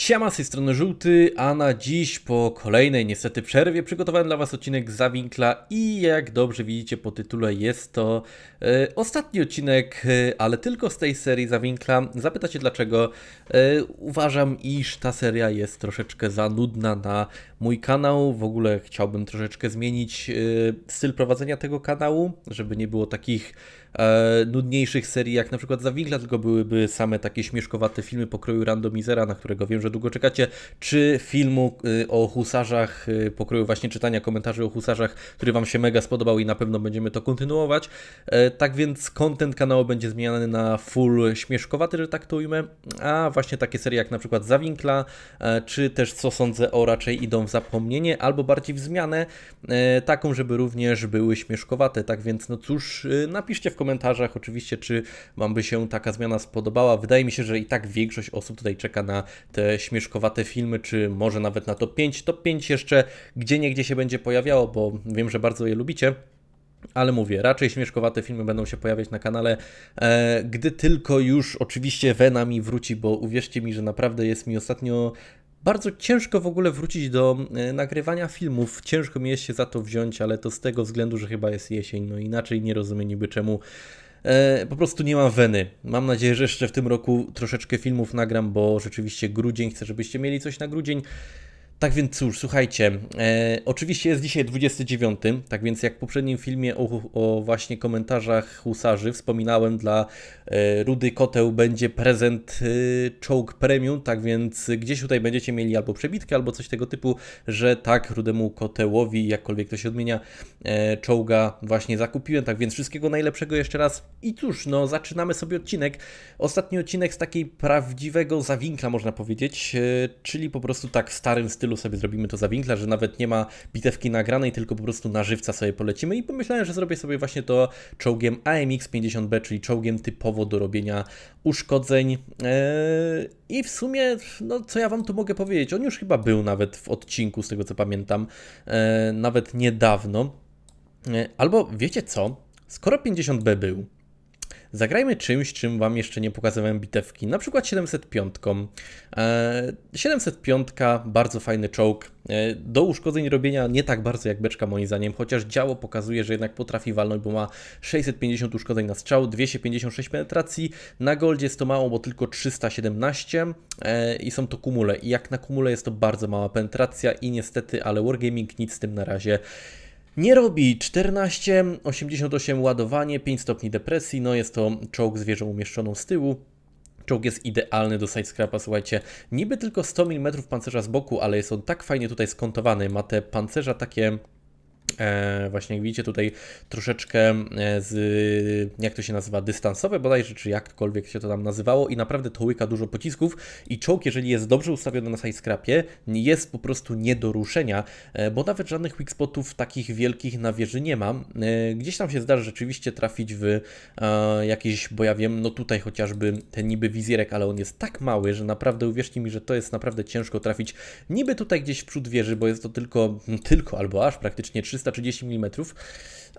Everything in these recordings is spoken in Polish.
Siema, z tej strony Żółty, a na dziś po kolejnej niestety przerwie przygotowałem dla Was odcinek Zawinkla i jak dobrze widzicie po tytule jest to e, ostatni odcinek, e, ale tylko z tej serii Zawinkla. Zapytacie dlaczego? E, uważam, iż ta seria jest troszeczkę za nudna na mój kanał. W ogóle chciałbym troszeczkę zmienić styl prowadzenia tego kanału, żeby nie było takich e, nudniejszych serii jak na przykład Zawinkla, tylko byłyby same takie śmieszkowate filmy pokroju Randomizera, na którego wiem, że długo czekacie, czy filmu y, o husarzach, y, pokroju właśnie czytania komentarzy o husarzach, który Wam się mega spodobał i na pewno będziemy to kontynuować. E, tak więc content kanału będzie zmieniany na full śmieszkowaty, że tak to ujmę, a właśnie takie serie jak na przykład Zawinkla, e, czy też co sądzę o raczej idą w zapomnienie, albo bardziej w zmianę, e, taką, żeby również były śmieszkowate. Tak więc no cóż, y, napiszcie w komentarzach oczywiście, czy Wam by się taka zmiana spodobała. Wydaje mi się, że i tak większość osób tutaj czeka na te śmieszkowate filmy, czy może nawet na top 5. Top 5 jeszcze gdzie niegdzie się będzie pojawiało, bo wiem, że bardzo je lubicie. Ale mówię, raczej śmieszkowate filmy będą się pojawiać na kanale, e, gdy tylko już oczywiście Vena mi wróci, bo uwierzcie mi, że naprawdę jest mi ostatnio bardzo ciężko w ogóle wrócić do e, nagrywania filmów. Ciężko mi jest się za to wziąć, ale to z tego względu, że chyba jest jesień. No inaczej nie rozumiem niby czemu E, po prostu nie mam weny. Mam nadzieję, że jeszcze w tym roku troszeczkę filmów nagram, bo rzeczywiście grudzień, chcę, żebyście mieli coś na grudzień. Tak więc cóż, słuchajcie, e, oczywiście jest dzisiaj 29, tak więc jak w poprzednim filmie o, o właśnie komentarzach husarzy wspominałem, dla e, Rudy Koteł będzie prezent e, czołg premium, tak więc gdzieś tutaj będziecie mieli albo przebitkę, albo coś tego typu, że tak, Rudemu Kotełowi, jakkolwiek to się odmienia, e, czołga właśnie zakupiłem, tak więc wszystkiego najlepszego jeszcze raz. I cóż, no zaczynamy sobie odcinek. Ostatni odcinek z takiej prawdziwego zawinkla, można powiedzieć, e, czyli po prostu tak w starym stylu sobie zrobimy to zawinkla, że nawet nie ma bitewki nagranej, tylko po prostu na żywca sobie polecimy i pomyślałem, że zrobię sobie właśnie to czołgiem AMX-50B, czyli czołgiem typowo do robienia uszkodzeń. Eee, I w sumie, no co ja Wam tu mogę powiedzieć, on już chyba był nawet w odcinku, z tego co pamiętam, eee, nawet niedawno. Eee, albo wiecie co? Skoro 50B był, Zagrajmy czymś, czym Wam jeszcze nie pokazywałem bitewki, na przykład 705. 705, bardzo fajny czołg, e, do uszkodzeń robienia nie tak bardzo jak beczka moim zdaniem, chociaż działo pokazuje, że jednak potrafi walnąć, bo ma 650 uszkodzeń na strzał, 256 penetracji, na goldzie jest to mało, bo tylko 317 e, i są to kumule. I jak na kumule jest to bardzo mała penetracja i niestety, ale Wargaming nic z tym na razie nie robi 14, 88 ładowanie, 5 stopni depresji, no jest to czołg z wieżą umieszczoną z tyłu. Czołg jest idealny do sidescrapa, słuchajcie, niby tylko 100 mm pancerza z boku, ale jest on tak fajnie tutaj skontowany, ma te pancerza takie właśnie jak widzicie tutaj troszeczkę e, z, jak to się nazywa, dystansowe bodajże, czy jakkolwiek się to tam nazywało i naprawdę to łyka dużo pocisków i czołg, jeżeli jest dobrze ustawiony na sidescrapie, jest po prostu nie do ruszenia, e, bo nawet żadnych weak spotów takich wielkich na wieży nie ma. Gdzieś tam się zdarzy rzeczywiście trafić w jakieś, bo ja wiem, no tutaj chociażby ten niby wizjerek, ale on jest tak mały, że naprawdę uwierzcie mi, że to jest naprawdę ciężko trafić niby tutaj gdzieś w przód wieży, bo jest to tylko, tylko albo aż praktycznie 300 330 mm,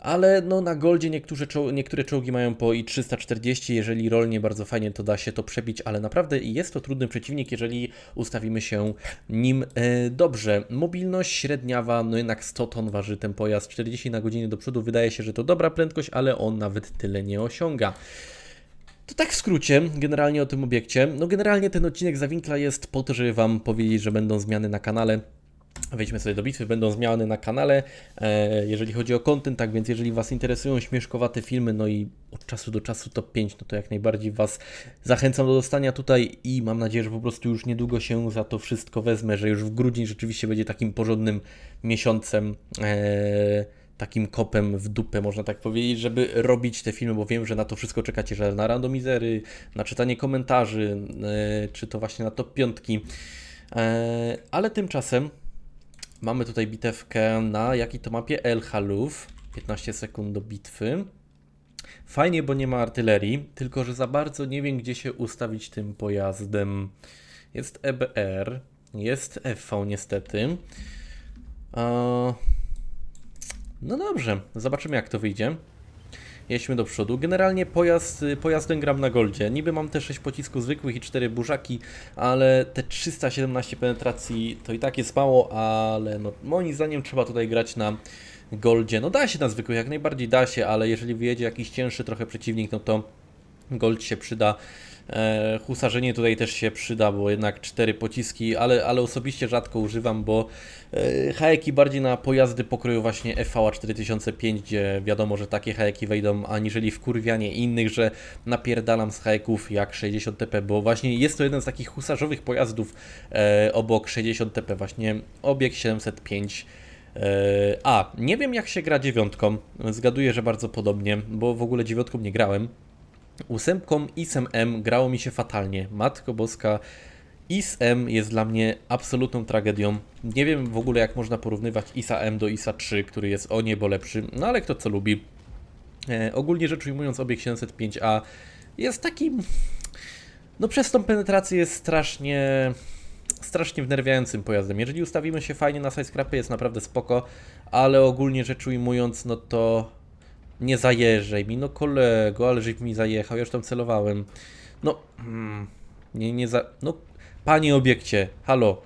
ale no na Goldzie niektóre, czoł niektóre czołgi mają po i 340, jeżeli rolnie bardzo fajnie to da się to przebić, ale naprawdę jest to trudny przeciwnik, jeżeli ustawimy się nim e, dobrze. Mobilność średniawa, no jednak 100 ton waży ten pojazd, 40 na godzinę do przodu, wydaje się, że to dobra prędkość, ale on nawet tyle nie osiąga. To tak w skrócie, generalnie o tym obiekcie. No generalnie ten odcinek Zawinkla jest po to, żeby Wam powiedzieć, że będą zmiany na kanale. Wejdźmy sobie do bitwy, będą zmiany na kanale, e, jeżeli chodzi o content, tak więc jeżeli Was interesują śmieszkowate filmy, no i od czasu do czasu top 5, no to jak najbardziej Was zachęcam do dostania tutaj i mam nadzieję, że po prostu już niedługo się za to wszystko wezmę, że już w grudzień rzeczywiście będzie takim porządnym miesiącem, e, takim kopem w dupę, można tak powiedzieć, żeby robić te filmy, bo wiem, że na to wszystko czekacie, że na randomizery, na czytanie komentarzy, e, czy to właśnie na top 5. Ale tymczasem Mamy tutaj bitewkę na jakiej to mapie? El Haluf. 15 sekund do bitwy. Fajnie, bo nie ma artylerii, tylko że za bardzo nie wiem, gdzie się ustawić tym pojazdem. Jest EBR, jest FV niestety. No dobrze, zobaczymy jak to wyjdzie. Jedźmy do przodu. Generalnie pojazd, y, pojazdem gram na goldzie. Niby mam te 6 pocisków zwykłych i 4 burzaki, ale te 317 penetracji to i tak jest mało, ale no, moim zdaniem trzeba tutaj grać na goldzie. No da się na zwykłych, jak najbardziej da się, ale jeżeli wyjedzie jakiś cięższy trochę przeciwnik, no to gold się przyda. E, Husarzenie tutaj też się przyda, bo jednak cztery pociski, ale, ale osobiście rzadko używam, bo e, hajeki bardziej na pojazdy pokroju właśnie FVA 4005, gdzie wiadomo, że takie hajeki wejdą, aniżeli wkurwianie innych, że napierdalam z hajeków jak 60 TP, bo właśnie jest to jeden z takich husarzowych pojazdów e, obok 60 TP, właśnie obieg 705. E, A, nie wiem jak się gra dziewiątką, zgaduję, że bardzo podobnie, bo w ogóle dziewiątką nie grałem. Ósemką ISem M grało mi się fatalnie. Matko Boska, ISM jest dla mnie absolutną tragedią. Nie wiem w ogóle jak można porównywać ISA M do ISA 3, który jest o niebo lepszy, no ale kto co lubi. E, ogólnie rzecz ujmując, obieg 705A jest taki. No przez tą penetrację jest strasznie. Strasznie wnerwiającym pojazdem. Jeżeli ustawimy się fajnie na sidescrapy, jest naprawdę spoko, ale ogólnie rzecz ujmując, no to nie zajeżdżaj mi, no kolego, ale żeś mi zajechał, ja już tam celowałem. No, mm, nie, nie za... No, panie obiekcie, halo.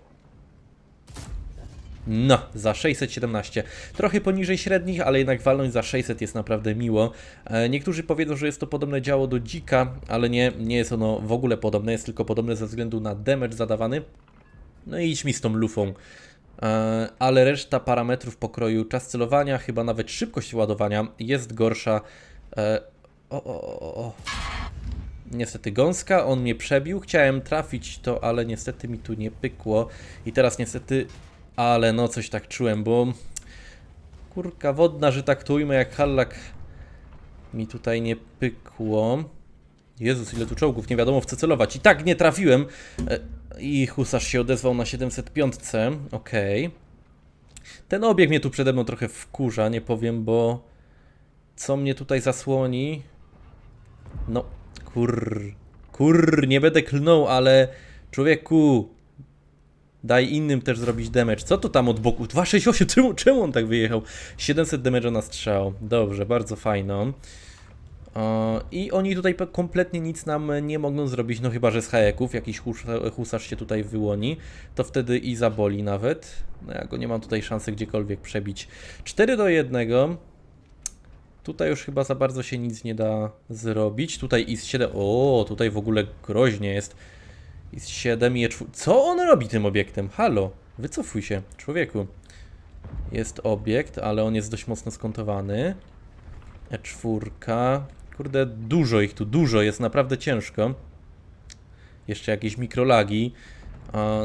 No, za 617. Trochę poniżej średnich, ale jednak walnąć za 600 jest naprawdę miło. E, niektórzy powiedzą, że jest to podobne działo do dzika, ale nie, nie jest ono w ogóle podobne, jest tylko podobne ze względu na damage zadawany. No i idź mi z tą lufą. E, ale reszta parametrów pokroju, czas celowania, chyba nawet szybkość ładowania jest gorsza. E, O, o, o, o. Niestety gąska, on mnie przebił. Chciałem trafić to, ale niestety mi tu nie pykło. I teraz niestety, ale no coś tak czułem, bo kurka wodna, że tak to ujmę jak hallak mi tutaj nie pykło. Jezus, ile tu czołgów, nie wiadomo w co celować. I tak nie trafiłem. E, I husarz się odezwał na 705. Okej. Ten obieg mnie tu przede mną trochę wkurza, nie powiem, bo co mnie tutaj zasłoni? No, kur... Kur, nie będę klnął, ale człowieku, daj innym też zrobić damage. Co to tam od boku? 268, czemu, czemu on tak wyjechał? 700 damage na strzał. Dobrze, bardzo fajno. I oni tutaj kompletnie nic nam nie mogą zrobić, no chyba, że z hajeków jakiś hus- husarz się tutaj wyłoni, to wtedy i zaboli nawet. No ja go nie mam tutaj szansy gdziekolwiek przebić. 4 do 1. Tutaj już chyba za bardzo się nic nie da zrobić. Tutaj is 7. O, tutaj w ogóle groźnie jest. Is 7 i E4. Co on robi tym obiektem? Halo, wycofuj się, człowieku. Jest obiekt, ale on jest dość mocno skontowany. E4. Kurde, dużo ich tu, dużo, jest naprawdę ciężko. Jeszcze jakieś mikrolagi.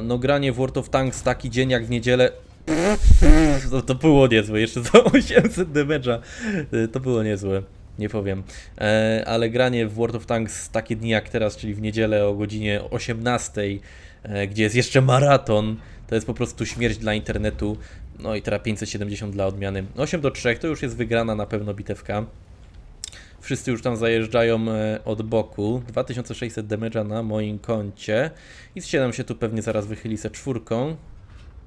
No granie w World of Tanks taki dzień jak w niedzielę. To, to było niezłe, jeszcze za 800 damage'a. Y, To było niezłe, nie powiem. E, ale granie w World of Tanks takie dni jak teraz, czyli w niedzielę o godzinie 18, e, gdzie jest jeszcze maraton, to jest po prostu śmierć dla internetu. No i teraz 570 dla odmiany. 8 do 3 to już jest wygrana na pewno bitewka. Wszyscy już tam zajeżdżają e, od boku. 2600 damage'a na moim koncie. I z 7 się tu pewnie zaraz wychyli se czwórką.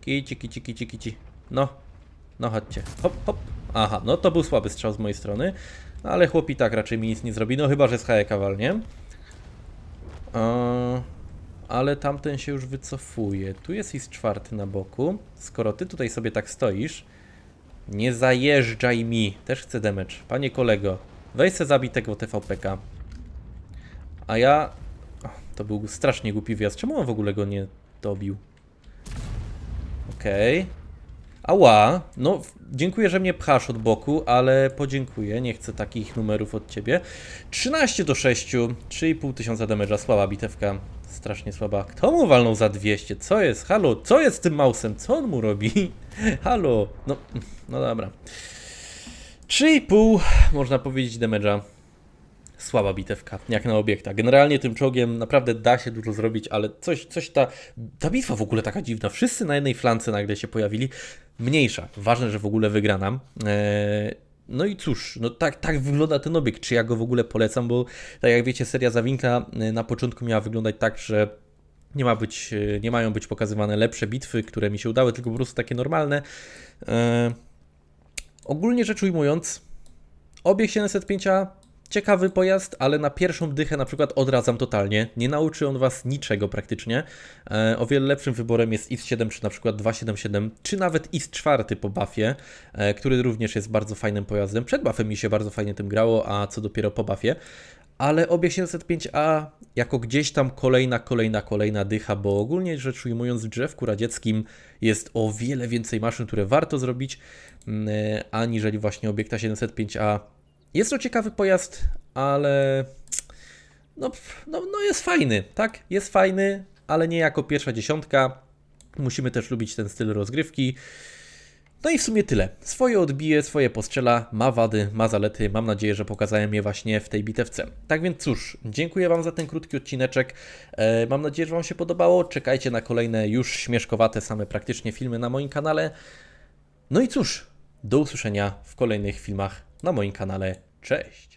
Kici, kici, kici, kici. No, no chodźcie. Hop, hop. Aha, no to był słaby strzał z mojej strony. Ale chłop i tak raczej mi nic nie zrobi. No chyba, że z hajeka walnie. Eee, ale tamten się już wycofuje. Tu jest is czwarty na boku. Skoro ty tutaj sobie tak stoisz, nie zajeżdżaj mi. Też chcę damage. Panie kolego, weź se zabij tego TVPK. A ja... To był strasznie głupi wjazd. Czemu on w ogóle go nie dobił? Okej. Ała, no dziękuję, że mnie pchasz od boku, ale podziękuję, nie chcę takich numerów od ciebie. 13 do 6, 3,5 tysiąca damage'a, słaba bitewka, strasznie słaba. Kto mu walnął za 200? Co jest? Halo, co jest z tym mausem? Co on mu robi? Halo, no, no dobra. 3,5 można powiedzieć damage'a. Słaba bitewka, jak na obiekta. Generalnie tym czołgiem naprawdę da się dużo zrobić, ale coś, coś ta, ta bitwa w ogóle taka dziwna. Wszyscy na jednej flance nagle się pojawili. Mniejsza. Ważne, że w ogóle wygrana. Eee, no i cóż, no tak, tak wygląda ten obiekt. Czy ja go w ogóle polecam? Bo tak jak wiecie, seria Zawinka e, na początku miała wyglądać tak, że nie, ma być, e, nie mają być pokazywane lepsze bitwy, które mi się udały, tylko po prostu takie normalne. Eee, ogólnie rzecz ujmując, Obieg 705A, ciekawy pojazd, ale na pierwszą dychę na przykład odradzam totalnie. Nie nauczy on Was niczego praktycznie. E, o wiele lepszym wyborem jest IS-7 czy na przykład 277, czy nawet IS-4 po buffie, e, który również jest bardzo fajnym pojazdem. Przed buffem mi się bardzo fajnie tym grało, a co dopiero po buffie. Ale obieg 705A jako gdzieś tam kolejna, kolejna, kolejna dycha, bo ogólnie rzecz ujmując w drzewku radzieckim jest o wiele więcej maszyn, które warto zrobić, mm, e, aniżeli właśnie obiekta 705A. Jest to ciekawy pojazd, ale no, no, no jest fajny, tak? Jest fajny, ale nie jako pierwsza dziesiątka. Musimy też lubić ten styl rozgrywki. No i w sumie tyle. Swoje odbije, swoje postrzela, ma wady, ma zalety. Mam nadzieję, że pokazałem je właśnie w tej bitewce. Tak więc cóż, dziękuję Wam za ten krótki odcineczek. E, mam nadzieję, że Wam się podobało. Czekajcie na kolejne już śmieszkowate same praktycznie filmy na moim kanale. No i cóż, do usłyszenia w kolejnych filmach na moim kanale. Cześć!